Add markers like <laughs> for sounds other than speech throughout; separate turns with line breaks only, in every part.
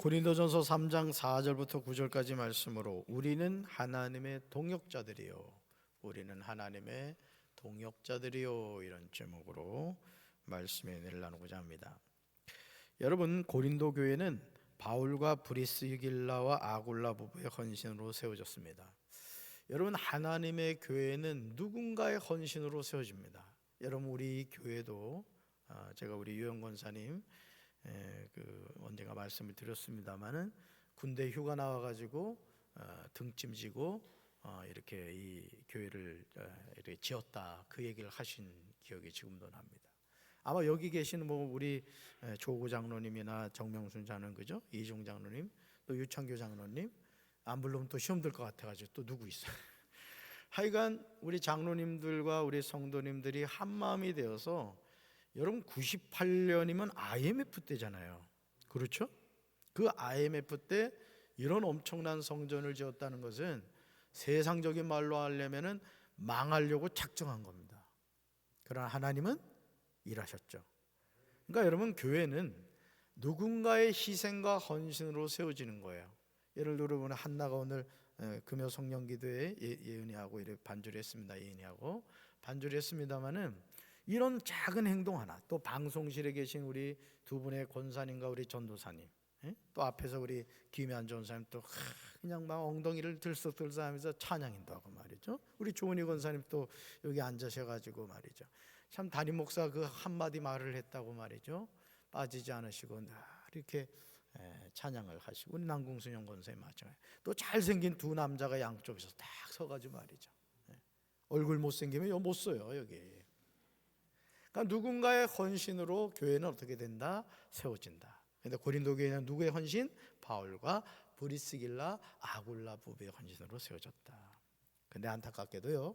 고린도전서 3장 4절부터 9절까지 말씀으로 우리는 하나님의 동역자들이요. 우리는 하나님의 동역자들이요. 이런 제목으로 은혜를 나누고자 합니다. 여러분 고린도 교회는 바울과 브리스길라와 아굴라 부부의 헌신으로 세워졌습니다. 여러분 하나님의 교회는 누군가의 헌신으로 세워집니다. 여러분 우리 교회도 아, 제가 우리 유영 권사님 에, 그 언젠가 말씀을 드렸습니다마는 군대 휴가 나와 가지고 어, 등짐지고 어, 이렇게 이 교회를 어, 이렇게 지었다 그 얘기를 하신 기억이 지금도 납니다. 아마 여기 계시는 뭐 우리 에, 조구 장로님이나 정명순 장로님 그죠? 이종 장로님 또 유창교 장로님 안 부르면 또 시험 들 것 같아가지고 또 누구 있어요? <laughs> 하여간 우리 장로님들과 우리 성도님들이 한 마음이 되어서 여러분 98년이면 IMF 때잖아요. 그렇죠? 그 IMF 때 이런 엄청난 성전을 지었다는 것은 세상적인 말로 하려면은 망하려고 작정한 겁니다. 그러나 하나님은 일하셨죠. 그러니까 여러분 교회는 누군가의 희생과 헌신으로 세워지는 거예요. 예를 들어 보면 한나가 오늘 에, 금요 성령 기도에 예, 예은이하고 이렇게 반주를 했습니다. 예은이하고 반주를 했습니다마는 이런 작은 행동 하나 또 방송실에 계신 우리 두 분의 권사님과 우리 전도사님 예? 또 앞에서 우리 김현 전사님 또 하, 그냥 막 엉덩이를 들썩들썩하면서 찬양인도 하고 말이죠. 우리 조은희 권사님 또 여기 앉으셔가지고 말이죠. 참 담임 목사 그 한마디 말을 했다고 말이죠. 빠지지 않으시고 늘 이렇게 에, 찬양을 하시고 우리 남궁순영 권사님 마찬가지. 또 잘생긴 두 남자가 양쪽에서 딱 서가지고 말이죠. 예. 얼굴 못생기면 요못 써요 여기. 그러니까 누군가의 헌신으로 교회는 어떻게 된다? 세워진다. 근데 고린도 교회는 누구의 헌신? 바울과 브리스길라 아굴라 부부의 헌신으로 세워졌다. 근데 안타깝게도요.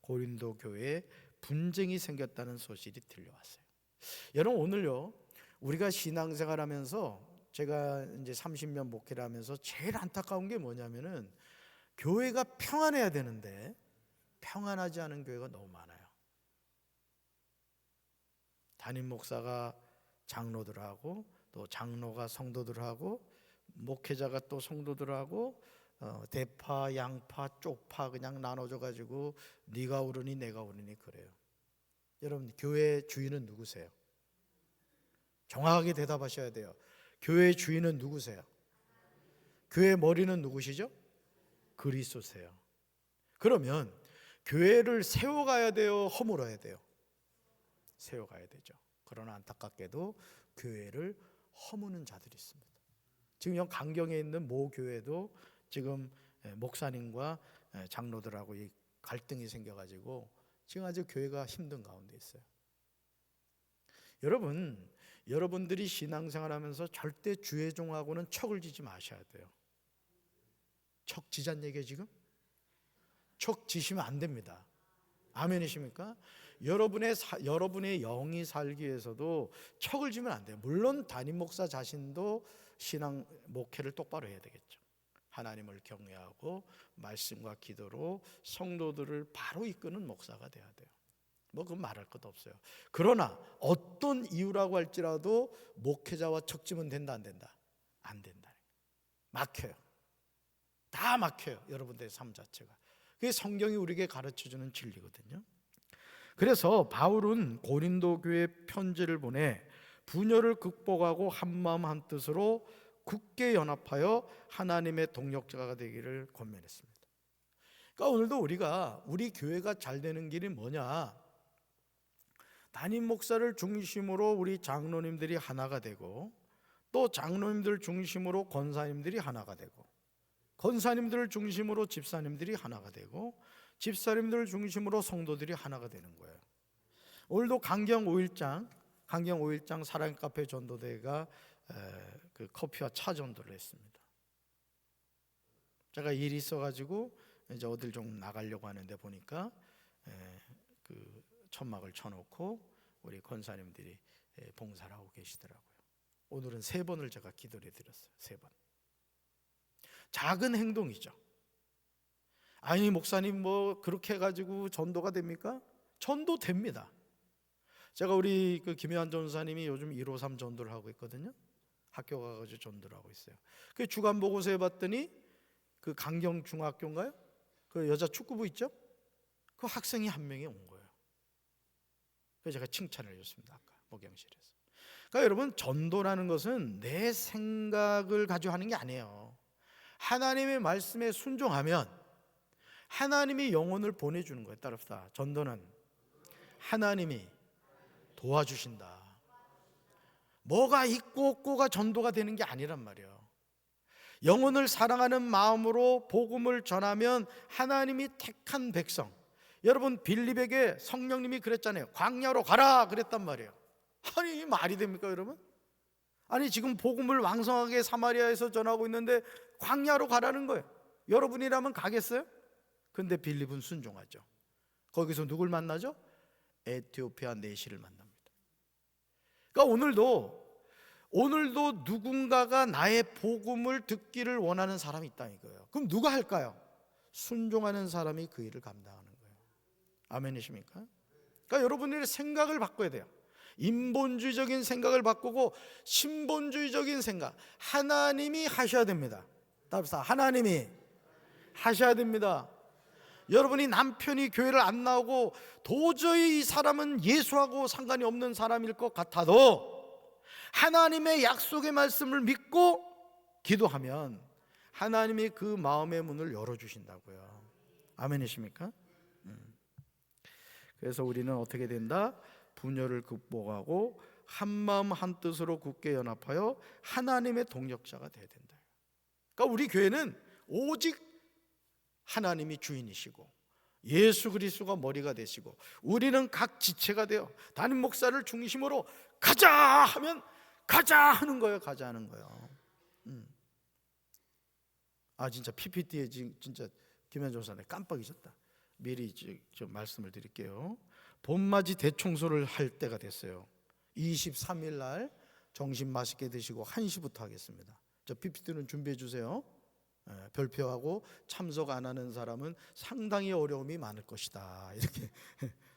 고린도 교회에 분쟁이 생겼다는 소식이 들려왔어요. 여러분 오늘요. 우리가 신앙생활 하면서 제가 이제 30년 목회를 하면서 제일 안타까운 게 뭐냐면은 교회가 평안해야 되는데 평안하지 않은 교회가 너무 많아요. 담임 목사가 장로들하고 또 장로가 성도들하고 목회자가 또 성도들하고 어, 대파, 양파, 쪽파 그냥 나눠져 가지고 네가 오르니 내가 오르니 그래요. 여러분 교회 주인은 누구세요? 정확하게 대답하셔야 돼요. 교회 주인은 누구세요? 교회 머리는 누구시죠? 그리스도세요. 그러면 교회를 세워가야 돼요, 허물어야 돼요. 세워가야 되죠. 그러나 안타깝게도 교회를 허무는 자들이 있습니다. 지금 여 강경에 있는 모 교회도 지금 예, 목사님과 예, 장로들하고 이 갈등이 생겨가지고 지금 아주 교회가 힘든 가운데 있어요. 여러분, 여러분들이 신앙생활하면서 절대 주의종하고는 척을 지지 마셔야 돼요. 척 지잔 얘기예요 지금? 척 지시면 안 됩니다. 아멘이십니까? 여러분의 사, 여러분의 영이 살기 위해서도 척을 지면 안 돼요. 물론 담임 목사 자신도 신앙 목회를 똑바로 해야 되겠죠. 하나님을 경외하고 말씀과 기도로 성도들을 바로 이끄는 목사가 돼야 돼요. 뭐 그건 말할 것도 없어요. 그러나 어떤 이유라고 할지라도 목회자와 척지면 된다 안 된다? 안 된다. 막혀요. 다 막혀요. 여러분들의 삶 자체가. 그게 성경이 우리에게 가르쳐 주는 진리거든요. 그래서 바울은 고린도 교회 편지를 보내 분열을 극복하고 한마음 한뜻으로 굳게 연합하여 하나님의 동력자가 되기를 권면했습니다. 그러니까 오늘도 우리가 우리 교회가 잘 되는 길이 뭐냐? 담임 목사를 중심으로 우리 장로님들이 하나가 되고 또 장로님들 중심으로 권사님들이 하나가 되고 권사님들을 중심으로 집사님들이 하나가 되고 집사님들을 중심으로 성도들이 하나가 되는 거예요. 오늘도 강경 5일장 강경 5일장 사랑 카페 전도대가 그 커피와 차 전도를 했습니다. 제가 일이 있어가지고 이제 어딜 좀 나가려고 하는데 보니까 그 천막을 쳐놓고 우리 권사님들이 봉사를 하고 계시더라고요. 오늘은 세 번을 제가 기도를 드렸어요. 세 번. 작은 행동이죠. 아니 목사님 뭐 그렇게 해가지고 전도가 됩니까? 전도 됩니다. 제가 우리 그 김혜환 전사님이 요즘 153 전도를 하고 있거든요. 학교 가가지고 전도를 하고 있어요. 그 주간 보고서에 봤더니 그 강경 중학교인가요? 그 여자 축구부 있죠? 그 학생이 한 명이 온 거예요. 그래서 제가 칭찬을 해줬습니다. 아까 목양실에서. 그러니까 여러분 전도라는 것은 내 생각을 가지고 하는 게 아니에요. 하나님의 말씀에 순종하면 하나님이 영혼을 보내주는 거예요. 따릅시다. 전도는 하나님이 도와주신다. 뭐가 있고 없고가 전도가 되는 게 아니란 말이에요. 영혼을 사랑하는 마음으로 복음을 전하면 하나님이 택한 백성. 여러분 빌립에게 성령님이 그랬잖아요. 광야로 가라 그랬단 말이에요. 아니 말이 됩니까, 여러분? 아니 지금 복음을 왕성하게 사마리아에서 전하고 있는데 광야로 가라는 거예요. 여러분이라면 가겠어요? 근데 빌립은 순종하죠. 거기서 누굴 만나죠? 에티오피아 내시를 만납니다. 그러니까 오늘도 오늘도 누군가가 나의 복음을 듣기를 원하는 사람이 있다 이거예요. 그럼 누가 할까요? 순종하는 사람이 그 일을 감당하는 거예요. 아멘이십니까? 그러니까 여러분들의 생각을 바꿔야 돼요. 인본주의적인 생각을 바꾸고 신본주의적인 생각. 하나님이 하셔야 됩니다. 답사 하나님이 하셔야 됩니다. 여러분이 남편이 교회를 안 나오고 도저히 이 사람은 예수하고 상관이 없는 사람일 것 같아도 하나님의 약속의 말씀을 믿고 기도하면 하나님이 그 마음의 문을 열어주신다고요. 아멘이십니까? 음. 그래서 우리는 어떻게 된다? 분열을 극복하고 한 마음 한 뜻으로 굳게 연합하여 하나님의 동력자가 돼야 된다. 그러니까 우리 교회는 오직 하나님이 주인이시고 예수 그리스도가 머리가 되시고 우리는 각 지체가 되어 담임 목사를 중심으로 가자 하면 가자 하는 거예요. 가자 하는 거예요. 음. 아 진짜 PPT에 진짜 김현정 사님 깜빡 잊었다. 미리 좀 말씀을 드릴게요. 봄맞이 대청소를 할 때가 됐어요. 23일 날 점심 맛있게 드시고 1시부터 하겠습니다. 저 PPT는 준비해 주세요. 예, 별표하고 참석 안 하는 사람은 상당히 어려움이 많을 것이다. <laughs> 이렇게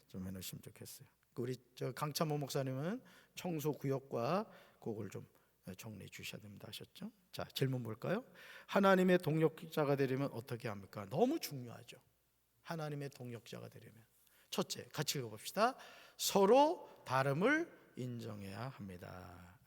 좀 해놓으시면 좋겠어요. 그 우리 저 강참호 목사님은 청소 구역과 그걸 좀 정리해 주셔야 됩니다. 하셨죠? 자 질문 볼까요? 하나님의 동력자가 되려면 어떻게 합니까? 너무 중요하죠. 하나님의 동력자가 되려면 첫째 같이 읽어봅시다. 서로 다름을 인정해야 합니다.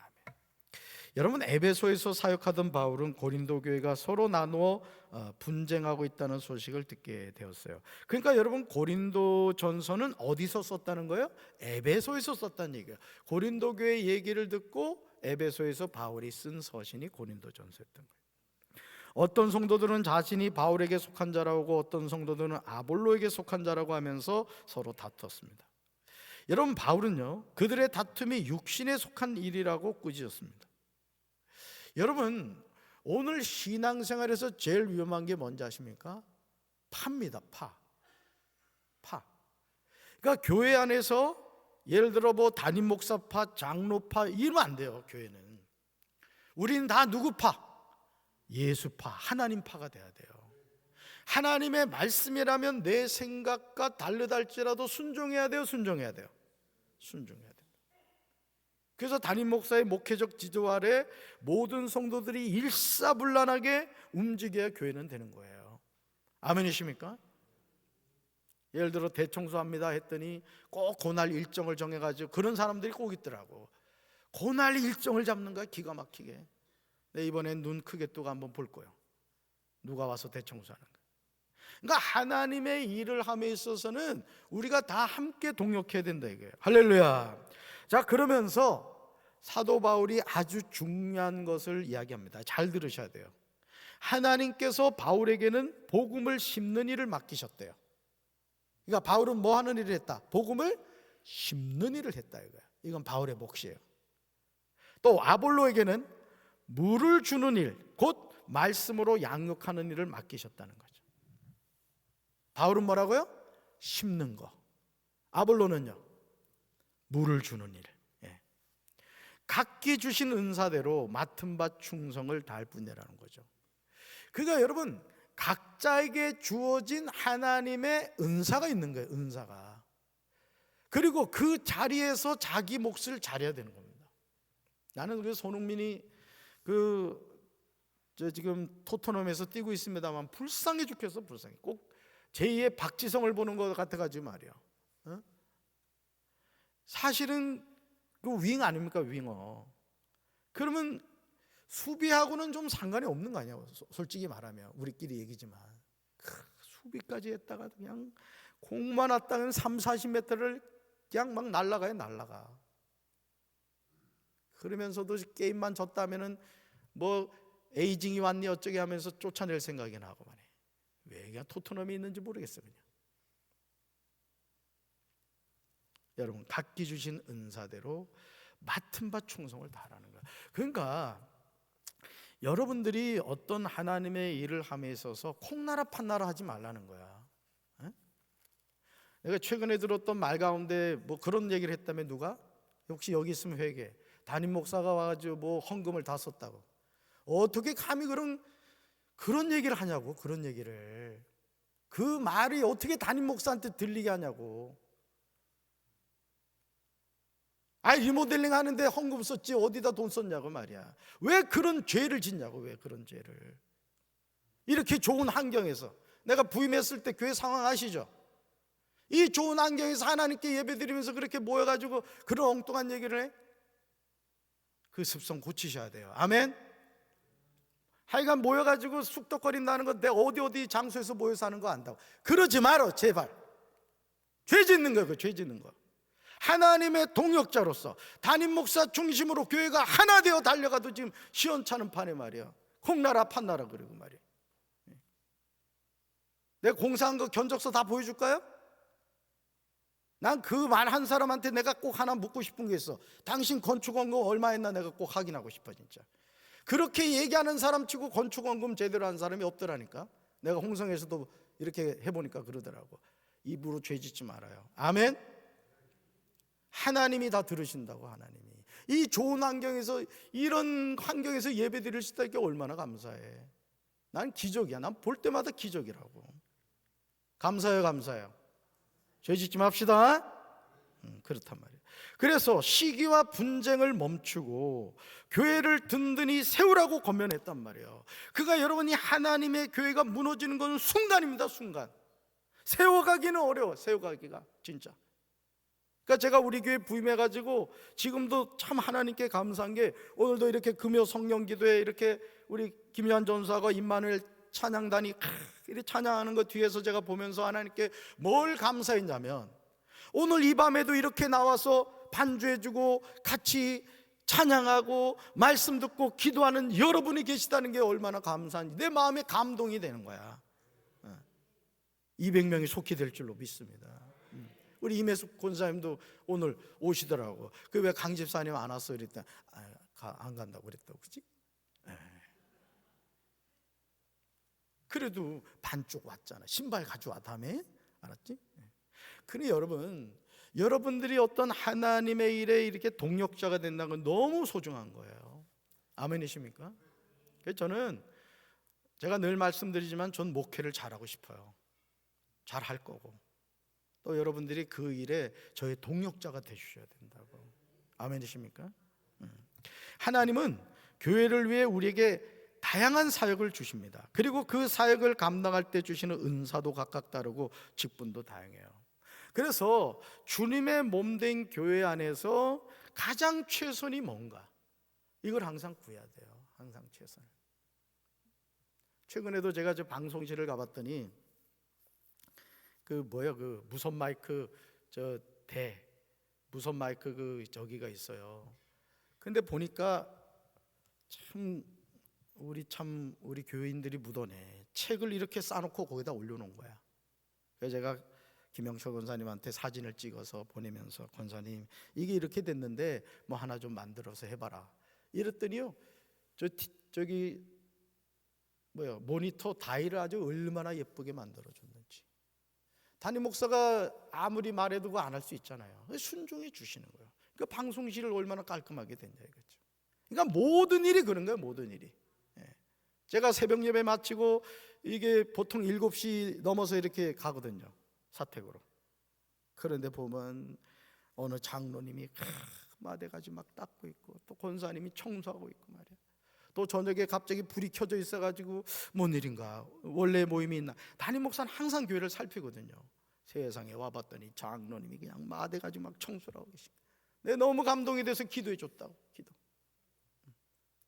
여러분 에베소에서 사역하던 바울은 고린도 교회가 서로 나누어 어, 분쟁하고 있다는 소식을 듣게 되었어요. 그러니까 여러분 고린도 전서는 어디서 썼다는 거예요? 에베소에서 썼다는 얘기예요. 고린도 교회 얘기를 듣고 에베소에서 바울이 쓴 서신이 고린도 전서였던 거예요. 어떤 성도들은 자신이 바울에게 속한 자라고 어떤 성도들은 아볼로에게 속한 자라고 하면서 서로 다투었습니다. 여러분 바울은요 그들의 다툼이 육신에 속한 일이라고 꾸짖었습니다. 여러분 오늘 신앙생활에서 제일 위험한 게 뭔지 아십니까? 파입니다. 파. 파. 그러니까 교회 안에서 예를 들어 뭐 담임 목사파, 장로파 이러면 안 돼요. 교회는. 우리는 다 누구 파? 예수파, 하나님 파가 돼야 돼요. 하나님의 말씀이라면 내 생각과 다르달지라도 순종해야 돼요. 순종해야 돼요. 순종해야 돼요. 그래서 담임 목사의 목회적 지도 아래 모든 성도들이 일사불란하게 움직여야 교회는 되는 거예요. 아멘이십니까? 예를 들어 대청소합니다 했더니 꼭 고날 일정을 정해가지고 그런 사람들이 꼭 있더라고. 고날 일정을 잡는 거야 기가 막히게. 내 이번엔 눈 크게 뜨고 한번 볼 거예요. 누가 와서 대청소하는 거. 그러니까 하나님의 일을 함에 있어서는 우리가 다 함께 동역해야 된다 이거예요. 할렐루야. 자 그러면서 사도 바울이 아주 중요한 것을 이야기합니다. 잘 들으셔야 돼요. 하나님께서 바울에게는 복음을 심는 일을 맡기셨대요. 그러니까 바울은 뭐 하는 일을 했다? 복음을 심는 일을 했다 이거야. 이건 바울의 몫이에요. 또 아볼로에게는 물을 주는 일, 곧 말씀으로 양육하는 일을 맡기셨다는 거죠. 바울은 뭐라고요? 심는 거. 아볼로는요. 물을 주는 일. 각기 주신 은사대로 맡은 바 충성을 다할 뿐이라는 거죠. 그러니까 여러분 각자에게 주어진 하나님의 은사가 있는 거예요. 은사가. 그리고 그 자리에서 자기 몫을 잘해야 되는 겁니다. 나는 그래서 손흥민이 그 저 지금 토트넘에서 뛰고 있습니다만 불쌍해 죽겠어 불쌍해. 꼭 제2의 박지성을 보는 것 같아가지고 말이야. 어? 사실은 그윙 아닙니까 윙어. 그러면 수비하고는 좀 상관이 없는 거 아니야. 소- 솔직히 말하면 우리끼리 얘기지만 크, 수비까지 했다가 그냥 공만 왔다면 3, 40m를 그냥 막 날아가요 날아가. 그러면서도 게임만 졌다면은 뭐 에이징이 왔니 어쩌게 하면서 쫓아낼 생각이 나고 말이야. 왜 그냥 토트넘이 있는지 모르겠어 그냥. 여러분 각기 주신 은사대로 맡은 바 충성을 다하는 거야. 그러니까 여러분들이 어떤 하나님의 일을 함에 있어서 콩나라 판나라 하지 말라는 거야. 에? 내가 최근에 들었던 말 가운데 뭐 그런 얘기를 했다면 누가 혹시 여기 있으면 회개. 담임 목사가 와가지고 뭐 헌금을 다 썼다고. 어떻게 감히 그런 그런 얘기를 하냐고 그런 얘기를 그 말이 어떻게 담임 목사한테 들리게 하냐고. 아 리모델링 하는데 헌금 썼지 어디다 돈 썼냐고 말이야. 왜 그런 죄를 짓냐고 왜 그런 죄를. 이렇게 좋은 환경에서 내가 부임했을 때 교회 상황 아시죠? 이 좋은 환경에서 하나님께 예배드리면서 그렇게 모여가지고 그런 엉뚱한 얘기를 해? 그 습성 고치셔야 돼요. 아멘. 하여간 모여가지고 쑥덕거린다는 건 내가 어디 어디 장소에서 모여서 하는 거 안다고. 그러지 말어 제발. 죄 짓는 거야 그 죄 짓는 거. 하나님의 동역자로서 담임 목사 중심으로 교회가 하나 되어 달려가도 지금 시원찮은 판에 말이야. 콩나라 판나라 그리고 말이야. 내가 공사한 거 견적서 다 보여줄까요? 난 그 말 한 사람한테 내가 꼭 하나 묻고 싶은 게 있어. 당신 건축원금 얼마 했나 내가 꼭 확인하고 싶어 진짜. 그렇게 얘기하는 사람 치고 건축원금 제대로 한 사람이 없더라니까. 내가 홍성에서도 이렇게 해보니까 그러더라고. 입으로 죄 짓지 말아요. 아멘. 하나님이 다 들으신다고 하나님이. 이 좋은 환경에서 이런 환경에서 예배드릴 수 있다는 게 얼마나 감사해. 난 기적이야. 난 볼 때마다 기적이라고. 감사해요, 감사해요. 죄 짓지 맙시다. 음, 그렇단 말이에요. 그래서 시기와 분쟁을 멈추고 교회를 든든히 세우라고 권면했단 말이에요. 그가 여러분이 하나님의 교회가 무너지는 건 순간입니다, 순간. 세워가기는 어려워, 세워가기가 진짜. 그러니까 제가 우리 교회 부임해 가지고 지금도 참 하나님께 감사한 게 오늘도 이렇게 금요 성령 기도에 이렇게 우리 김현 전사가 임마누엘 찬양단이 이렇게 찬양하는 거 뒤에서 제가 보면서 하나님께 뭘 감사했냐면 오늘 이 밤에도 이렇게 나와서 반주해 주고 같이 찬양하고 말씀 듣고 기도하는 여러분이 계시다는 게 얼마나 감사한지 내 마음에 감동이 되는 거야. 200명이 속히 될 줄로 믿습니다. 음. 우리 임혜숙 권사님도 오늘 오시더라고. 그 왜 강집사님 안 왔어? 그랬더니 아, 가- 안 간다고 그랬다고 그지? 예. 그래도 반쪽 왔잖아. 신발 가져와 다음에 알았지? 예. 그래 여러분, 여러분들이 어떤 하나님의 일에 이렇게 동력자가 된다는 건 너무 소중한 거예요. 아멘이십니까? 그래서 저는 제가 늘 말씀드리지만 전 목회를 잘하고 싶어요. 잘 할 거고 또 여러분들이 그 일에 저의 동력자가 되주셔야 된다고 아멘이십니까? 음. 하나님은 교회를 위해 우리에게 다양한 사역을 주십니다. 그리고 그 사역을 감당할 때 주시는 은사도 각각 다르고 직분도 다양해요. 그래서 주님의 몸된 교회 안에서 가장 최선이 뭔가 이걸 항상 구해야 돼요. 항상 최선. 최근에도 제가 저 방송실을 가봤더니 그 뭐야 그 무선 마이크 저 대 무선 마이크 그 저기가 있어요. 근데 보니까 참 우리 참 우리 교인들이 묻어내 책을 이렇게 싸놓고 거기다 올려놓은 거야. 그래서 제가 김영철 권사님한테 사진을 찍어서 보내면서 권사님 이게 이렇게 됐는데 뭐 하나 좀 만들어서 해봐라. 이랬더니요 저 티- 저기 뭐야 모니터 다이를 아주 얼마나 예쁘게 만들어 줬는지. 담임 목사가 아무리 말해도 그거 안할 수 있잖아요. 순종해 주시는 거예요. 그러니까 방송실을 얼마나 깔끔하게 됐냐 이거죠. 그러니까 모든 일이 그런 거예요. 모든 일이. 예. 제가 새벽 예배 마치고 이게 보통 7시 넘어서 이렇게 가거든요. 사택으로. 그런데 보면 어느 장로님이 마대가지 막 닦고 있고 또 권사님이 청소하고 있고 말이야. 또 저녁에 갑자기 불이 켜져 있어가지고 뭔 일인가. 원래 모임이 있나. 담임 목사는 항상 교회를 살피거든요. 세상에 와봤더니 장로님이 그냥 마대가지고 막 청소를 하고 계신 내 너무 감동이 돼서 기도해 줬다고 기도.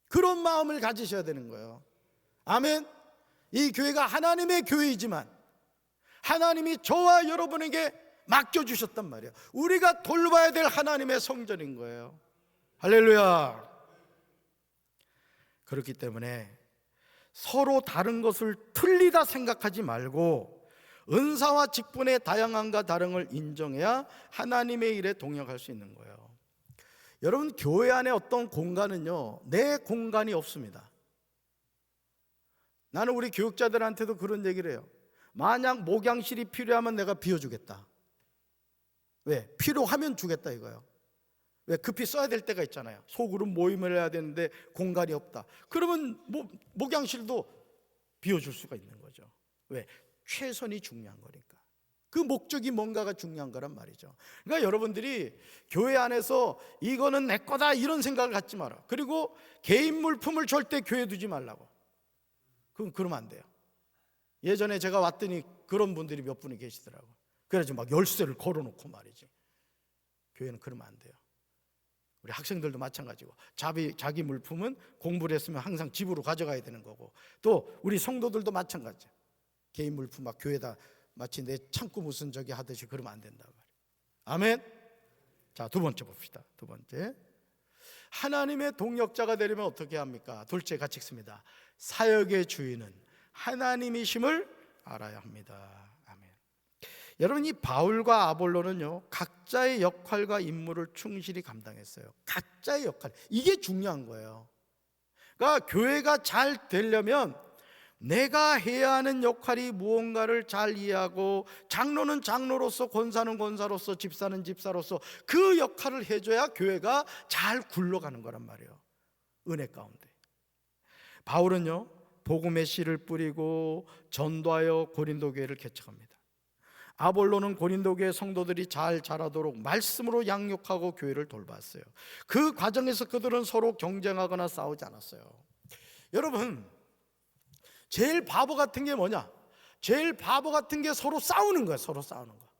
그런 마음을 가지셔야 되는 거예요. 아멘. 이 교회가 하나님의 교회이지만 하나님이 저와 여러분에게 맡겨주셨단 말이에요. 우리가 돌봐야 될 하나님의 성전인 거예요. 할렐루야 그렇기 때문에 서로 다른 것을 틀리다 생각하지 말고 은사와 직분의 다양함과 다름을 인정해야 하나님의 일에 동역할 수 있는 거예요. 여러분 교회 안에 어떤 공간은요 내 공간이 없습니다. 나는 우리 교육자들한테도 그런 얘기를 해요. 만약 목양실이 필요하면 내가 비워주겠다. 왜? 필요하면 주겠다 이거예요. 왜 급히 써야 될 때가 있잖아요. 소그룹 모임을 해야 되는데 공간이 없다. 그러면 뭐, 목양실도 비워줄 수가 있는 거죠. 왜? 최선이 중요한 거니까. 그 목적이 뭔가가 중요한 거란 말이죠. 그러니까 여러분들이 교회 안에서 이거는 내 거다 이런 생각을 갖지 마라. 그리고 개인 물품을 절대 교회 두지 말라고. 그럼 그러면 안 돼요. 예전에 제가 왔더니 그런 분들이 몇 분이 계시더라고. 그래서 막 열쇠를 걸어놓고 말이지. 교회는 그러면 안 돼요. 우리 학생들도 마찬가지고 자기, 자기 물품은 공부를 했으면 항상 집으로 가져가야 되는 거고 또 우리 성도들도 마찬가지. 개인 물품 막 교회다 마치 내 창고 무슨 저기 하듯이 그러면 안 된다 아멘. 자 두 번째 봅시다. 두 번째. 하나님의 동역자가 되려면 어떻게 합니까? 둘째 같이 읽습니다. 사역의 주인은 하나님이심을 알아야 합니다 여러분 이 바울과 아볼로는요 각자의 역할과 임무를 충실히 감당했어요. 각자의 역할 이게 중요한 거예요. 그러니까 교회가 잘 되려면 내가 해야 하는 역할이 무언가를 잘 이해하고 장로는 장로로서 권사는 권사로서 집사는 집사로서 그 역할을 해줘야 교회가 잘 굴러가는 거란 말이에요. 은혜 가운데. 바울은요 복음의 씨를 뿌리고 전도하여 고린도 교회를 개척합니다. 아볼로는 고린도 교회 성도들이 잘 자라도록 말씀으로 양육하고 교회를 돌봤어요. 그 과정에서 그들은 서로 경쟁하거나 싸우지 않았어요. 여러분, 제일 바보 같은 게 뭐냐? 제일 바보 같은 게 서로 싸우는 거야. 서로 싸우는 거.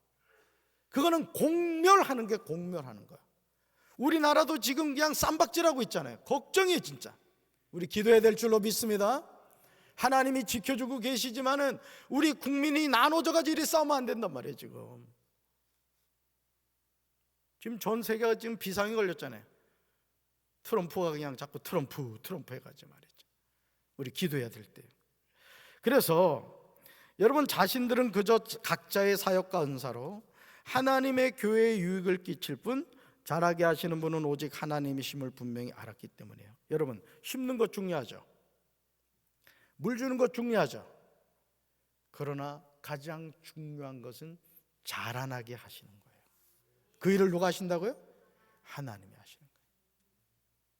그거는 공멸하는 게 공멸하는 거야. 우리나라도 지금 그냥 쌈박질하고 있잖아요. 걱정이에요, 진짜. 우리 기도해야 될 줄로 믿습니다. 하나님이 지켜주고 계시지만은 우리 국민이 나눠져 가지고 이리 싸우면 안 된단 말이에요, 지금. 지금 전 세계가 지금 비상이 걸렸잖아요. 트럼프가 그냥 자꾸 트럼프, 트럼프 해가지고 말이죠. 우리 기도해야 될 때. 그래서 여러분 자신들은 그저 각자의 사역과 은사로 하나님의 교회에 유익을 끼칠 뿐 잘하게 하시는 분은 오직 하나님이심을 분명히 알았기 때문이에요. 여러분 심는 것 중요하죠. 물 주는 것 중요하죠. 그러나 가장 중요한 것은 자라나게 하시는 거예요. 그 일을 누가 하신다고요? 하나님이 하시는 거예요.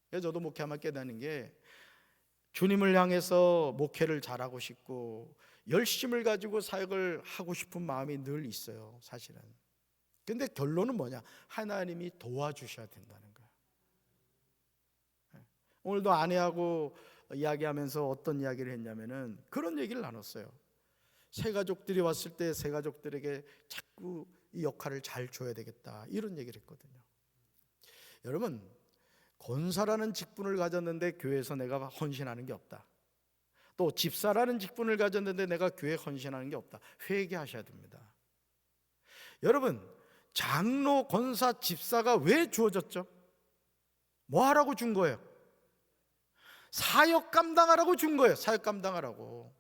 그래서 저도 목회하면 깨닫는 게 주님을 향해서 목회를 잘하고 싶고 열심을 가지고 사역을 하고 싶은 마음이 늘 있어요. 사실은. 근데 결론은 뭐냐? 하나님이 도와주셔야 된다는 거예요. 오늘도 아내하고 이야기하면서 어떤 이야기를 했냐면은 그런 얘기를 나눴어요. 새 가족들이 왔을 때 새 가족들에게 자꾸 이 역할을 잘 줘야 되겠다 이런 얘기를 했거든요. 여러분 권사라는 직분을 가졌는데 교회에서 내가 헌신하는 게 없다. 또 집사라는 직분을 가졌는데 내가 교회 헌신하는 게 없다. 회개하셔야 됩니다. 여러분 장로, 권사, 집사가 왜 주어졌죠? 뭐 하라고 준 거예요? 사역 감당하라고 준 거예요. 사역 감당하라고.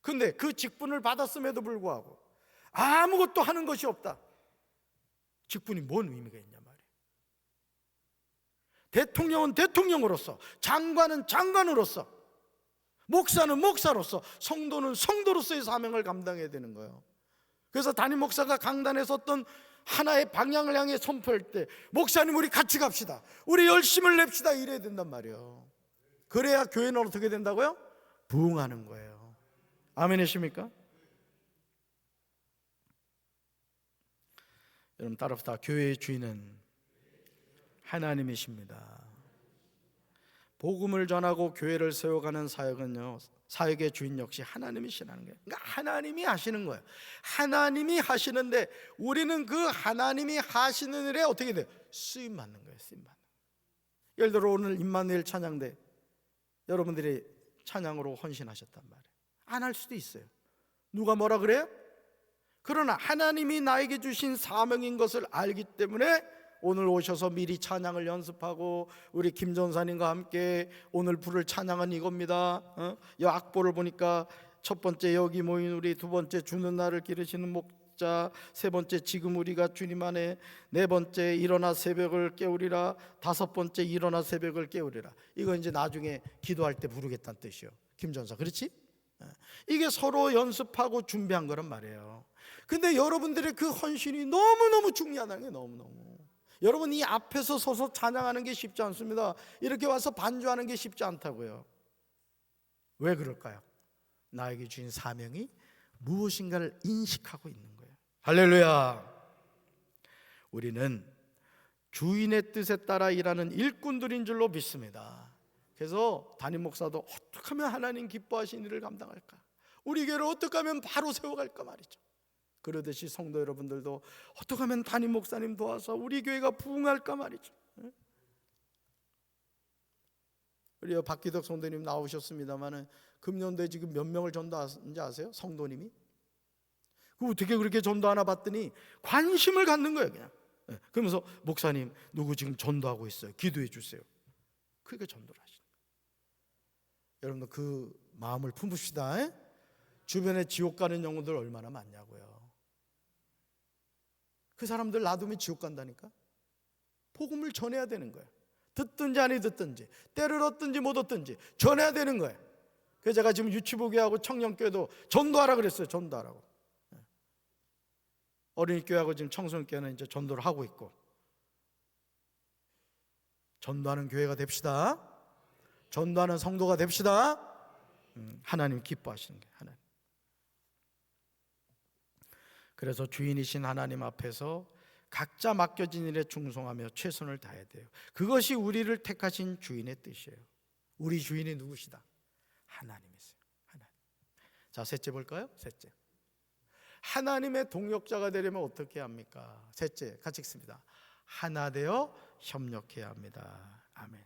근데 그 직분을 받았음에도 불구하고 아무것도 하는 것이 없다. 직분이 뭔 의미가 있냐 말이에요. 대통령은 대통령으로서, 장관은 장관으로서, 목사는 목사로서, 성도는 성도로서의 사명을 감당해야 되는 거예요. 그래서 담임 목사가 강단에서 어떤 하나의 방향을 향해 선포할 때 목사님 우리 같이 갑시다. 우리 열심을 냅시다 이래야 된단 말이에요. 그래야 교회는 어떻게 된다고요? 부흥하는 거예요. 아멘이십니까? 여러분 따라합시다. 교회의 주인은 하나님이십니다. 복음을 전하고 교회를 세워가는 사역은요. 사역의 주인 역시 하나님이시라는 거예요. 그러니까 하나님이 하시는 거예요. 하나님이 하시는데 우리는 그 하나님이 하시는 일에 어떻게 돼요? 쓰임 받는 거예요. 쓰임 받는. 예를 들어 오늘 임마누엘 찬양대 여러분들이 찬양으로 헌신하셨단 말이에요. 안 할 수도 있어요. 누가 뭐라 그래요? 그러나 하나님이 나에게 주신 사명인 것을 알기 때문에 오늘 오셔서 미리 찬양을 연습하고 우리 김 전사님과 함께 오늘 부를 찬양은 이겁니다. 어? 이 악보를 보니까 첫 번째 여기 모인 우리 두 번째 주는 날을 기르시는 목 자세 번째 지금 우리가 주님 안에 네 번째 일어나 새벽을 깨우리라 다섯 번째 일어나 새벽을 깨우리라 이거 이제 나중에 기도할 때 부르겠다는 뜻이요. 김 전사 그렇지? 예. 이게 서로 연습하고 준비한 거란 말이에요. 근데 여러분들의 그 헌신이 너무너무 중요하다는 게 너무너무. 여러분 이 앞에서 서서 찬양하는 게 쉽지 않습니다. 이렇게 와서 반주하는 게 쉽지 않다고요. 왜 그럴까요? 나에게 주신 사명이 무엇인가를 인식하고 있는 거예요. 할렐루야. 우리는 주인의 뜻에 따라 일하는 일꾼들인 줄로 믿습니다. 그래서 담임 목사도 어떻게 하면 하나님 기뻐하신 일을 감당할까? 우리 교회를 어떻게 하면 바로 세워갈까 말이죠. 그러듯이 성도 여러분들도 어떻게 하면 담임 목사님 도와서 우리 교회가 부흥할까 말이죠. 예? 우리 박기덕 성도님 나오셨습니다만은 금년도에 지금 몇 명을 전도하는지 아세요? 성도님이? 그 어떻게 그렇게 전도하나 봤더니 관심을 갖는 거예요, 그냥. 예, 그러면서 목사님 누구 지금 전도하고 있어요. 기도해 주세요. 그게 전도를 하시는 거예요. 여러분들 그 마음을 품읍시다. 예? 주변에 지옥 가는 영혼들 얼마나 많냐고요. 그 사람들 놔두면 지옥 간다니까. 복음을 전해야 되는 거예요. 듣든지 아니 듣든지 때를 얻든지 못 얻든지 전해야 되는 거예요. 그래서 제가 지금 유치부교하고 청년교회도 전도하라 그랬어요. 전도하라고. 예. 어린이 교회하고 지금 청소년 교회는 이제 전도를 하고 있고 전도하는 교회가 됩시다. 전도하는 성도가 됩시다. 음, 하나님 기뻐하시는 게 하나님. 그래서 주인이신 하나님 앞에서 각자 맡겨진 일에 충성하며 최선을 다해야 돼요. 그것이 우리를 택하신 주인의 뜻이에요. 우리 주인이 누구시다? 하나님이세요. 하나님. 자, 셋째 볼까요? 셋째. 하나님의 동역자가 되려면 어떻게 합니까? 셋째, 같이 읽습니다. 하나 되어 협력해야 합니다. 아멘.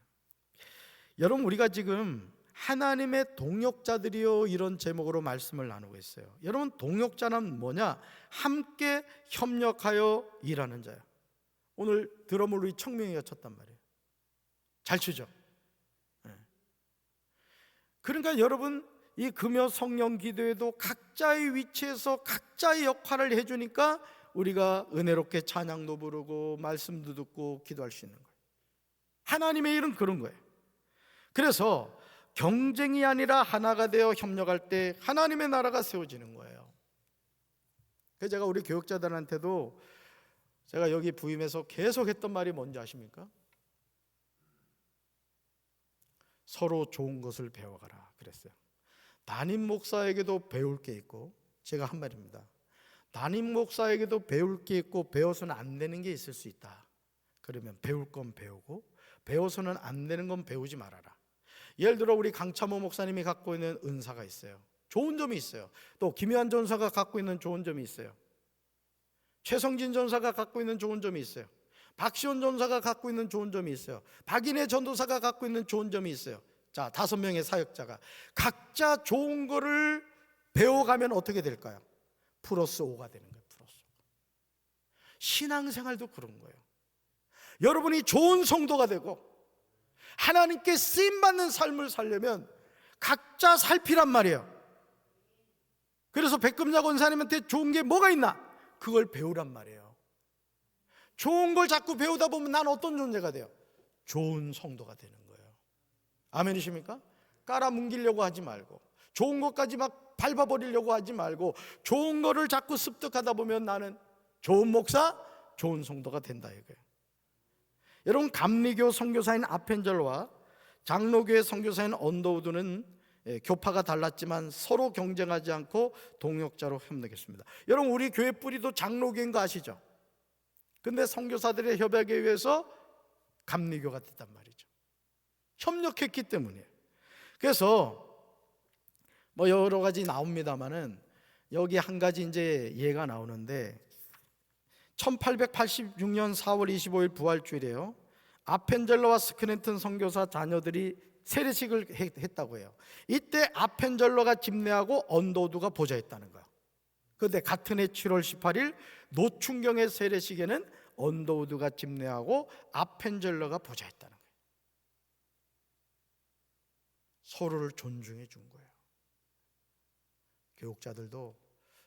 여러분, 우리가 지금 하나님의 동역자들이요 이런 제목으로 말씀을 나누고 있어요. 여러분 동역자는 뭐냐? 함께 협력하여 일하는 자야. 오늘 드럼을 우리 청명이가 쳤단 말이에요. 잘 추죠. 네. 그러니까 여러분 이 금요 성령 기도에도 각자의 위치에서 각자의 역할을 해주니까 우리가 은혜롭게 찬양도 부르고 말씀도 듣고 기도할 수 있는 거예요. 하나님의 일은 그런 거예요. 그래서 경쟁이 아니라 하나가 되어 협력할 때 하나님의 나라가 세워지는 거예요. 그래서 제가 우리 교육자들한테도 제가 여기 부임해서 계속 했던 말이 뭔지 아십니까? 서로 좋은 것을 배워가라 그랬어요. 담임 목사에게도 배울 게 있고 제가 한 말입니다. 담임 목사에게도 배울 게 있고 배워서는 안 되는 게 있을 수 있다. 그러면 배울 건 배우고 배워서는 안 되는 건 배우지 말아라. 예를 들어 우리 강참호 목사님이 갖고 있는 은사가 있어요. 좋은 점이 있어요. 또 김효한 전사가 갖고 있는 좋은 점이 있어요. 최성진 전사가 갖고 있는 좋은 점이 있어요. 박시원 전사가 갖고 있는 좋은 점이 있어요. 박인혜 전도사가 갖고 있는 좋은 점이 있어요. 자, 다섯 명의 사역자가 각자 좋은 거를 배워가면 어떻게 될까요? 플러스 5가 되는 거예요. 플러스 5. 신앙생활도 그런 거예요. 여러분이 좋은 성도가 되고 하나님께 쓰임 받는 삶을 살려면 각자 살피란 말이에요. 그래서 백금자 권사님한테 좋은 게 뭐가 있나? 그걸 배우란 말이에요. 좋은 걸 자꾸 배우다 보면 난 어떤 존재가 돼요? 좋은 성도가 되는 거예요. 아멘이십니까? 깔아 뭉기려고 하지 말고 좋은 것까지 막 밟아버리려고 하지 말고 좋은 거를 자꾸 습득하다 보면 나는 좋은 목사, 좋은 성도가 된다 이거예요. 여러분 감리교 선교사인 아펜젤과 장로교의 선교사인 언더우드는 예, 교파가 달랐지만 서로 경쟁하지 않고 동역자로 협력했습니다. 여러분 우리 교회 뿌리도 장로교인 거 아시죠? 근데 선교사들의 협약에 의해서 감리교가 됐단 말이죠. 협력했기 때문이에요. 그래서 뭐 여러 가지 나옵니다만은 여기 한 가지 이제 예가 나오는데 1886년 4월 25일 부활주일이에요. 아펜젤로와 스크랜튼 선교사 자녀들이 세례식을 했- 했다고 해요. 이때 아펜젤로가 집례하고 언도두가 보좌했다는 거예요. 그런데 같은 해 7월 18일 노충경의 세례식에는 언도우드가 집례하고 아펜젤러가 보좌했다는 거예요. 서로를 존중해 준 거예요. 교육자들도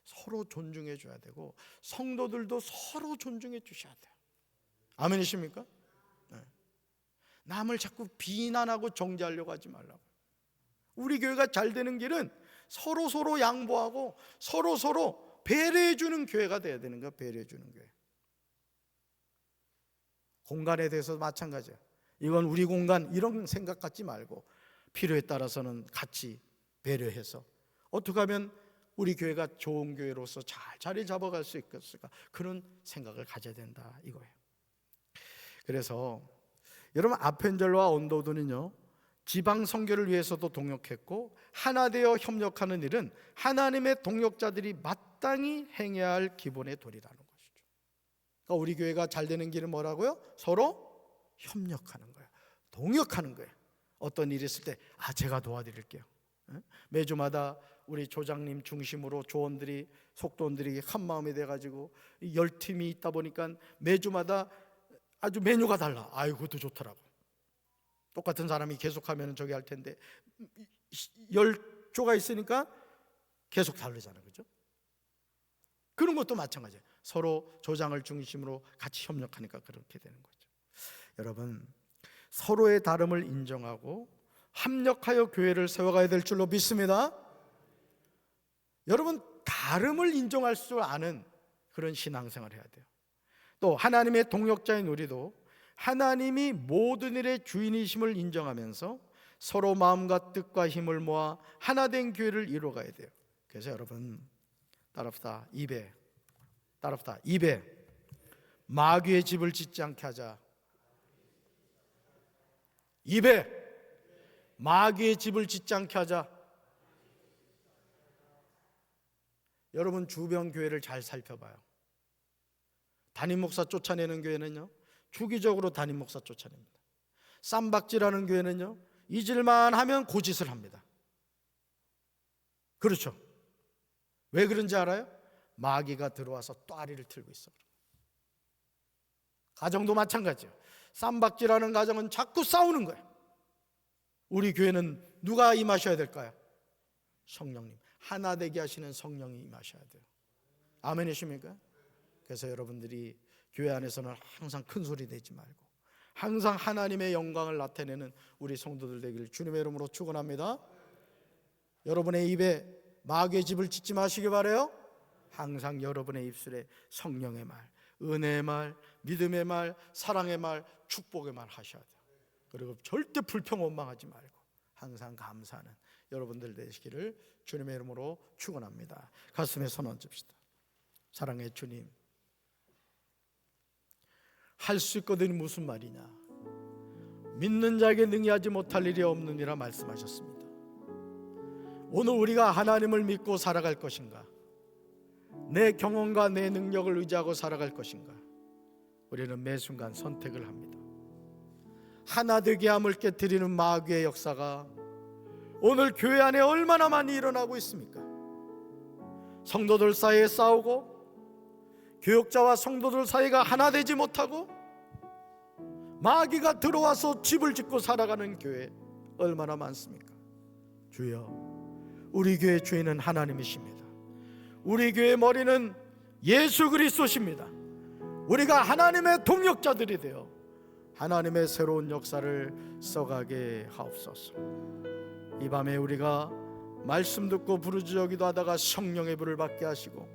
서로 존중해 줘야 되고 성도들도 서로 존중해 주셔야 돼요. 아멘이십니까? 네. 남을 자꾸 비난하고 정죄하려고 하지 말라고. 우리 교회가 잘 되는 길은 서로 서로 양보하고 서로 서로 배려해 주는 교회가 돼야 되는 거야. 배려해 주는 교회. 공간에 대해서 마찬가지야. 이건 우리 공간 이런 생각 갖지 말고 필요에 따라서는 같이 배려해서 어떻게 하면 우리 교회가 좋은 교회로서 잘 자리 잡아갈 수 있겠을까 그런 생각을 가져야 된다 이거예요. 그래서 여러분 아펜젤로와 언도드는요 지방 선교를 위해서도 동역했고 하나 되어 협력하는 일은 하나님의 동역자들이 마땅히 행해야 할 기본의 도리라는 것이죠. 그러니까 우리 교회가 잘 되는 길은 뭐라고요? 서로 협력하는 거예요. 동역하는 거예요. 어떤 일이 있을 때 아 제가 도와드릴게요. 예? 매주마다 우리 조장님 중심으로 조원들이 속도원들이 한 마음이 돼 가지고 열 팀이 있다 보니까 매주마다 아주 메뉴가 달라. 아유 그것도 좋더라고. 똑같은 사람이 계속하면 저기 할 텐데 열 조가 있으니까 계속 다르잖아요, 그죠? 그런 것도 마찬가지예요. 서로 조장을 중심으로 같이 협력하니까 그렇게 되는 거죠. 여러분 서로의 다름을 인정하고 합력하여 교회를 세워가야 될 줄로 믿습니다. 여러분 다름을 인정할 줄 아는 그런 신앙생활을 해야 돼요. 또 하나님의 동역자인 우리도 하나님이 모든 일의 주인이심을 인정하면서 서로 마음과 뜻과 힘을 모아 하나 된 교회를 이루어가야 돼요. 그래서 여러분 따라합시다. 입에 따라합시다. 입에 마귀의 집을 짓지 않게 하자. 입에 마귀의 집을 짓지 않게 하자. 여러분 주변 교회를 잘 살펴봐요. 담임 목사 쫓아내는 교회는요. 주기적으로 담임 목사 쫓아냅니다. 쌈박질하는 교회는요. 잊을만 하면 고짓을 합니다. 그렇죠. 왜 그런지 알아요? 마귀가 들어와서 또아리를 틀고 있어. 가정도 마찬가지예요. 쌈박질하는 가정은 자꾸 싸우는 거예요. 우리 교회는 누가 임하셔야 될까요? 성령님. 하나 되게 하시는 성령이 임하셔야 돼요. 아멘이십니까? 그래서 여러분들이 교회 안에서는 항상 큰 소리 내지 말고 항상 하나님의 영광을 나타내는 우리 성도들 되기를 주님의 이름으로 축원합니다. 여러분의 입에 마귀의 집을 짓지 마시기 바래요. 항상 여러분의 입술에 성령의 말, 은혜의 말, 믿음의 말, 사랑의 말, 축복의 말 하셔야 돼요. 그리고 절대 불평 원망하지 말고 항상 감사하는 여러분들 되시기를 주님의 이름으로 축원합니다. 가슴에 손 얹읍시다. 사랑의 주님. 할 수 있거든이 무슨 말이냐? 믿는 자에게 능히 하지 못할 일이 없느니라 말씀하셨습니다. 오늘 우리가 하나님을 믿고 살아갈 것인가? 내 경험과 내 능력을 의지하고 살아갈 것인가? 우리는 매 순간 선택을 합니다. 하나 되게 함을 깨뜨리는 마귀의 역사가 오늘 교회 안에 얼마나 많이 일어나고 있습니까? 성도들 사이에 싸우고 교역자와 성도들 사이가 하나 되지 못하고 마귀가 들어와서 집을 짓고 살아가는 교회 얼마나 많습니까? 주여, 우리 교회 주인은 하나님이십니다. 우리 교회 머리는 예수 그리스도십니다. 우리가 하나님의 동역자들이 되어 하나님의 새로운 역사를 써가게 하옵소서. 이 밤에 우리가 말씀 듣고 부르짖기도 하다가 성령의 불을 받게 하시고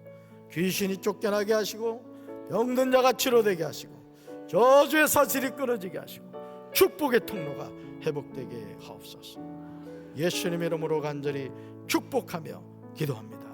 귀신이 쫓겨나게 하시고 병든 자가 치료되게 하시고 저주의 사슬이 끊어지게 하시고 축복의 통로가 회복되게 하옵소서. 예수님 이름으로 간절히 축복하며 기도합니다.